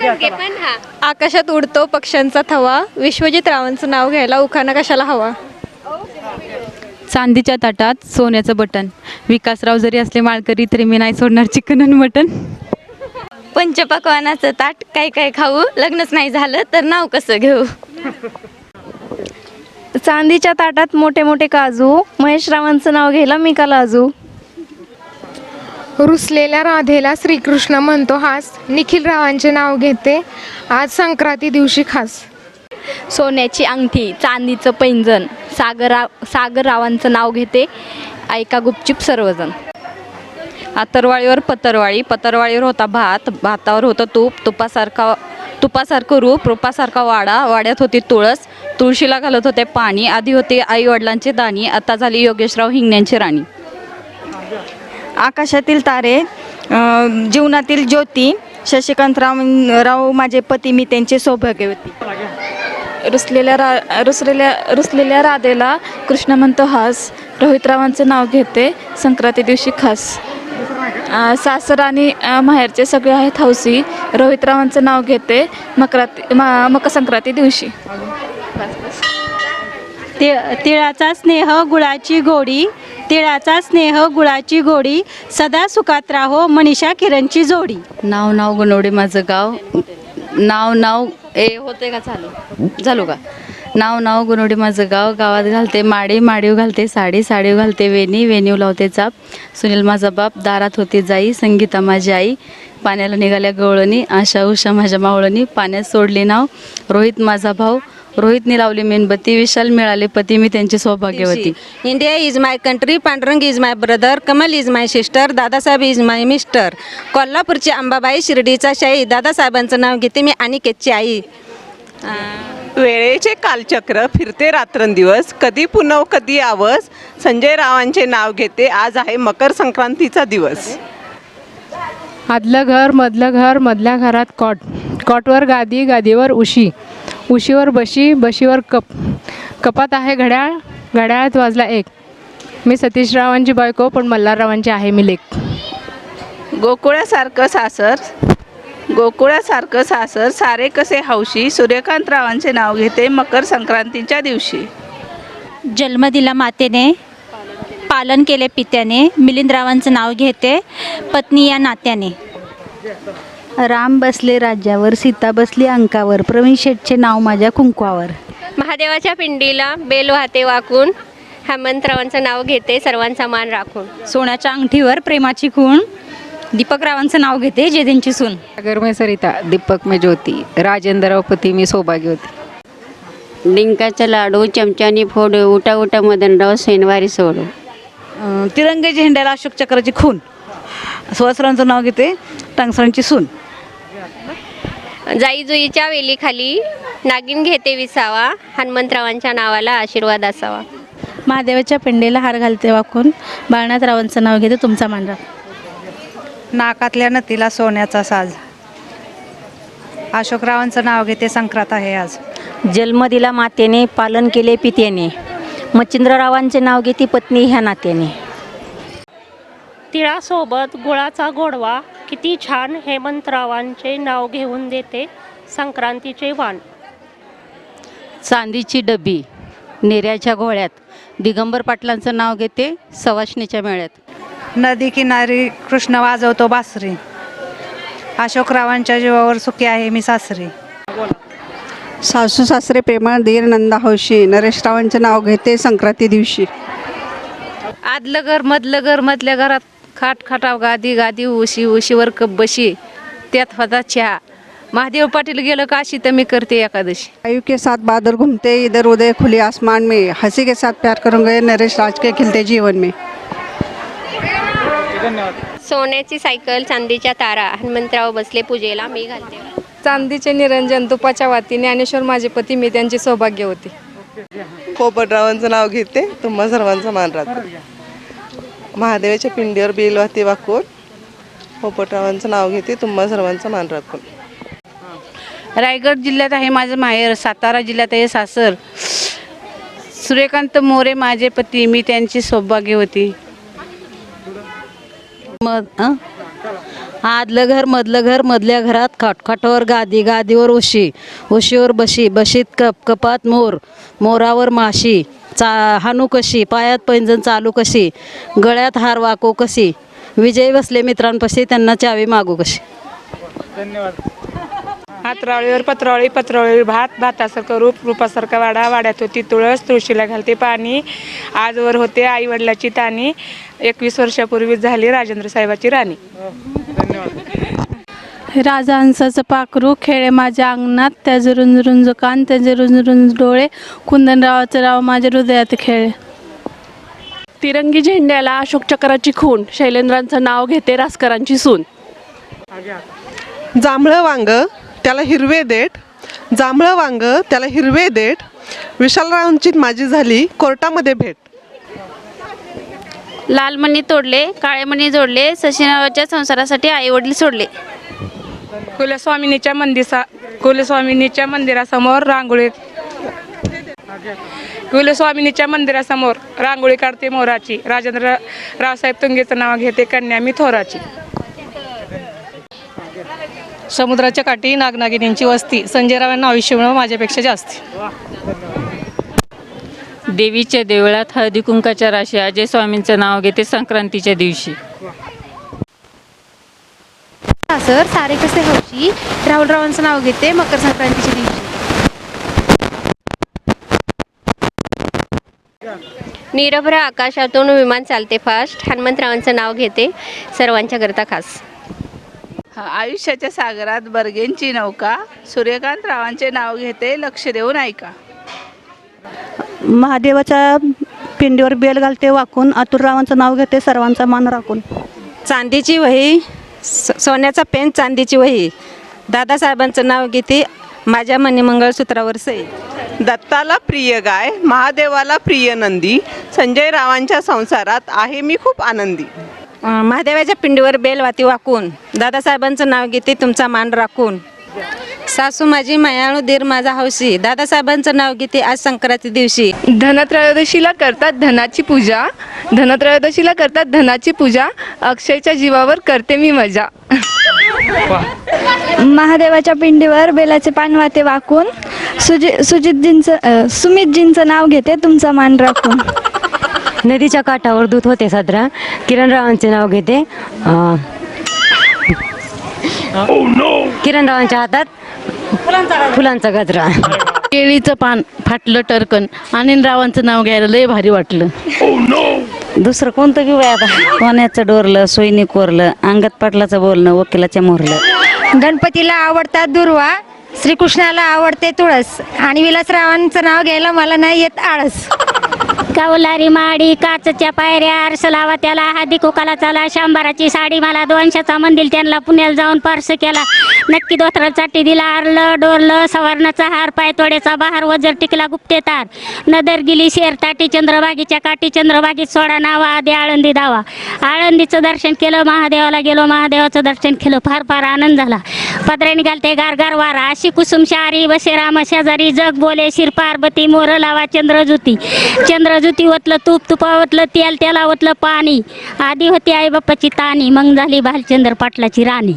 पण हा. आकाशात उडतो पक्ष्यांचा थवा. विश्वजित रावांचं नाव घ्यायला उखाणा कशाला हवा? चांदीच्या ताटात सोन्याचं बटन. विकासराव जरी असले माळकरी तरी मी नाही सोडणार चिकन आणि मटन. पंचपक्वानाचं ताट काय काय खाऊ? लग्नच नाही झालं तर नाव कसं घेऊ? चांदीच्या ताटात मोठे मोठे काजू. महेश रावांचं नाव घ्यायला मी का लाजू? रुसलेल्या राधेला श्रीकृष्ण म्हणतो हास निखिल रावांचे नाव घेते. आज संक्रांती दिवशी खास. सोन्याची अंगठी चांदीचं पैंजण सागरा सागररावांचं नाव घेते. ऐका गुपचूप सर्वजण. आतरवाळीवर पतरवाळी पतरवाळीवर होता भात भातावर होतं तूप तुपासारखा तुपासारखं रूप रूपासारखा वाडा वाड्यात होती तुळस तुळशीला घालत होते पाणी आधी होते आई वडिलांचे दाणी आता झाली योगेशराव हिंगण्यांची राणी. आकाशातील तारे जीवनातील ज्योती शशिकांतराव राव माझे पती मी त्यांचे सौभाग्यवती रुसलेल्या रा रुसलेल्या रुसलेल्या राधेला कृष्ण म्हणतो हास रोहितरावांचं नाव घेते संक्रांती दिवशी खास. सासर आणि माहेरचे सगळे आहेत हौसी रोहितरावांचं नाव घेते मकराती मा मकर संक्रांती दिवशी. ति तिळाचा स्नेह गुळाची गोडी तिळाचा स्नेह गुळाची गोडी सदा सुखात राहो मनीषा किरणची जोडी. नाव नाव गुणवडे माझं गाव. नाव नाव ए होते का? चालू. झालो का? नाव नाव गुणवडे माझं गाव. गावात घालते माडी माडीव घालते साडी साडीव घालते वेणी वेणीव लावते चाप. सुनील माझा बाप. दारात होती जाई संगीता माझी आई. पाण्याला निघाल्या गवळणी आशा उषा माझ्या मावळणी पाण्यात सोडली नाव रोहित माझा भाऊ. रोहितने लावली मेणबत्ती विशाल मिळाले पती मी त्यांची सौभाग्यवती. India is my country Pandurang is my brother Kamal is my sister Dadasaheb is my mister कोल्हापूरची अंबाबाई शिर्डीचा शाही दादासाहेबांचं नाव घेते मी अनिकेतची आई. वेळेचे कालचक्र फिरते रात्रंदिवस कधी पुनव कधी आवस संजय रावांचे नाव घेते आज आहे मकर संक्रांतीचा दिवस. आदलं घर मधलं घर मधल्या घरात कॉट. कॉटवर गादी गादीवर उशी. उशीवर बशी बशीवर कप. कपात आहे घड्याळ घड्याळात वाजला एक. मी सतीश रावांची बायको पण मल्हाररावांची आहे मी लेख. गोकुळासारखं सासर. गोकुळासारखं सासर. सारे कसे हौशी. सूर्यकांतरावांचे नाव घेते मकर संक्रांतीच्या दिवशी. जन्म दिला मातेने. पालन केले पित्याने. मिलिंदरावांचं नाव घेते. पत्नी या नात्याने. राम बसले राज्यावर सीता बसली अंकावर. प्रवीण शेठचे नाव माझ्या कुंकवावर. महादेवाच्या पिंडीला बेल वाहते वाकून हेमंतरावांचं नाव घेते सर्वांचा मान राखून. सोन्याच्या अंगठीवर प्रेमाची खूण. दीपकरावांचं नाव घेते जेदेंची सून. सागर में सरिता दीपक में ज्योती. राजेंद्र पती मी सौभाग्यवती डिंकाचा लाडू चमच्यानी फोड उटा उटा मदनराव शनिवारी सोडू तिरंगे झेंड्याला अशोक चक्राची खून. सुहासरांचं नाव घेते टांगसरांची सून. जाईजुईच्या वेलीखाली नागिन घेते विसावा हनुमंतरावांच्या नावाला आशीर्वाद असावा. महादेवाच्या पिंडीला हार घालते वाकून बाळनाथरावांचं नाव घेते तुमचा मांडा नाकातल्या नतीला सोन्याचा साज. अशोकरावांचं नाव घेते संक्रांत आहे आज. जन्म दिला मातेने पालन केले पित्याने मच्छिंद्ररावांचे नाव घेते पत्नी ह्या नात्याने. तिळासोबत गुळाचा गोडवा किती छान हेमंतरावांचे नाव घेऊन देते संक्रांतीचे वाण. चांदीची डबी नेऱ्याच्या घोळ्यात. दिगंबर पाटलांचं नाव घेते सवाष्णीच्या मेळ्यात. नदी किनारी कृष्ण वाजवतो बासरी. अशोकरावांच्या जीवावर सुखी आहे मी सासरी. सासू सासरे प्रेमळ धीर नंदा हौशी नरेशरावांचे नाव घेते संक्रांती दिवशी. आदलं घर मधलं घर मधल्या घरात खाट खाटाव गादी गादी उशी उशीवर कप बशी त्यात होता चहा. महादेव पाटील गेलं काशी तर मी करते एकादशी. वायु के साथ बादल घूमते इधर उधर खुले आसमान में. हंसी के साथ प्यार करूंगे नरेश राज के खिलते जीवन में. सोन्याची सायकल चांदीच्या तारा हनुमंतराव बसले पूजेला मी घालते. चांदीचे निरंजन तुपाच्या वाती ज्ञानेश्वर माझे पती मी त्यांची सौभाग्यवती पोपटरावांचं नाव घेते तुम्हा सर्वांचा मान राखते महादेवाच्या पिंडीवर बेल वाहते वाकून पोपटरावांचं नाव घेते तुम्हा सर्वांचा मान राखून. रायगड जिल्ह्यात आहे माझं माहेर सातारा जिल्ह्यात आहे सासर. सूर्यकांत मोरे माझे पती मी त्यांची सौभाग्यवती मग आदलं घर मधलं घर मधल्या घरात खाट खटावर गादी गादीवर उशी. उशीवर बशी बशीत कप कपात मोर. मोरावर माशी. चा हानू कशी? पायात पैंजण चालू कशी? गळ्यात हार वाको कशी? विजय बसले मित्रांपाशी त्यांना चावी मागू कशी? हातरावळीवर पत्रावळी पत्रावळीवर भात भातासारखं रूप रूपासारखा वाडा वाड्यात होती तुळस तुळशीला घालते पाणी. आजवर होते आई वडिलाची ताणी एकवीस वर्षापूर्वी झाली राजेंद्र साहेबाची राणी. राजा हंसाचं पाखरू खेळे माझ्या अंगणात. त्याचे रुंज रुंज कान त्याचे रुंज रुंज डोळे. कुंदनरावाचं राव माझ्या हृदयात खेळे. तिरंगी झेंड्याला अशोक चक्राची खून. शैलेंद्रांचं नाव घेते रासकरांची सून. जांभळं वांग. त्याला हिरवे देठ जांभळं वांग त्याला हिरवे देठ विशालरावांची माझी झाली कोर्टामध्ये भेट. लालमणी तोडले काळेमणी जोडले सचिनावाच्या संसारासाठी आई वडील सोडले. कुलस्वामिनीच्या मंदिसा कुलस्वामिनीच्या मंदिरासमोर रांगोळी. कुलस्वामिनीच्या मंदिरासमोर रांगोळी काढते मोराची. राजेंद्र रावसाहेब तुंगेचं नाव घेते कन्या मी थोराची. समुद्राच्या काठी नागनागिनींची वस्ती. संजय रावांना आयुष्य मिळव माझ्यापेक्षा जास्त. देवीच्या देवळात हळदी कुंकाच्या राशी अजय स्वामींचं नाव घेते संक्रांतीच्या दिवशी. सर सारे कसे हौशी. राहुलरावांचं नाव घेते मकर संक्रांतीच्या दिवशी. निरभ्र आकाशातून विमान चालते फास्ट हनुमंतरावांचं नाव घेते सर्वांच्या करता खास. आयुष्याच्या सागरात बर्गेंची नौका. सूर्यकांत रावांचे नाव घेते लक्ष देऊन ऐका. महादेवाच्या पिंडीवर बेल घालते वाकून. अतुलरावांचं नाव घेते सर्वांचा मान राखून. चांदीची वही स- सोन्याचा पेन चांदीची वही. दादासाहेबांचं नाव घेते माझ्या मनी मंगळसूत्रावर सई. दत्ताला प्रिय गाय महादेवाला प्रिय नंदी संजय रावांच्या संसारात आहे मी खूप आनंदी. महादेवाच्या पिंडीवर बेलवाती वाकून दादासाहेबांचं नाव घेते तुमचा मान राखून. सासू माझी मायाळू दीर माझा हौशी दादासाहेबांचं नाव घेते आज संक्रांती दिवशी. धनत्रयोदशीला करतात धनाची पूजा. धनत्रयोदशीला करतात धनाची पूजा. अक्षयच्या जीवावर करते मी मजा. महादेवाच्या पिंडीवर बेलाचे पान वाते वाकून सुजि सुजितजींचं अ, सुमितजींचं नाव घेते तुमचा मान राखून. नदीच्या काठावर दूध होते सदरा. किरणरावांचे नाव घेते. किरणरावांच्या हातात फुलांचा गजरा. केळीचं पान फाटलं टरकन. आणि रावांचं नाव घ्यायला लय भारी वाटलं. दुसरं कोणतं घेऊ आता? कोण्याचं डोरलं सोयनी कोरलं अंगत पाटलाचं बोलणं वकिलाच्या मोरलं गणपतीला आवडतात दुर्वा श्रीकृष्णाला आवडते तुळस आणि विलासरावांचं नाव घ्यायला मला नाही येत आळस. कौलारी माडी काचच्या पायऱ्या आरस लावा त्याला हादी कुकाला चाला शंभराची साडी मला दोनशेचा मंदिर त्यांना पुण्याला जाऊन पार्स केला. नक्की दोथरा चाटी दिला आरलं डोरलं सवर्णाचा हार पायतोड्याचा बहार वजर टिकला गुप्ते तार. नदर गेली शेर ताटी चंद्रबागीच्या काठी चंद्रबागीत सोडा नावा आधी आळंदी दावा आळंदीचं दर्शन केलं महादेवाला गेलो महादेवाचं दर्शन केलं फार फार आनंद झाला. पदराने घालते गार गार वारा. अशी कुसुम शारी बसे राम शेजारी जग बोले शिर पार्वती मोर लावा चंद्रज्योती. चंद्रज्योती ओतलं तूप तुपा ओतलं तेल तेला ओतलं पाणी. आधी होती आई बाप्पाची ताणी मग झाली भालचंद्र पाटलाची राणी.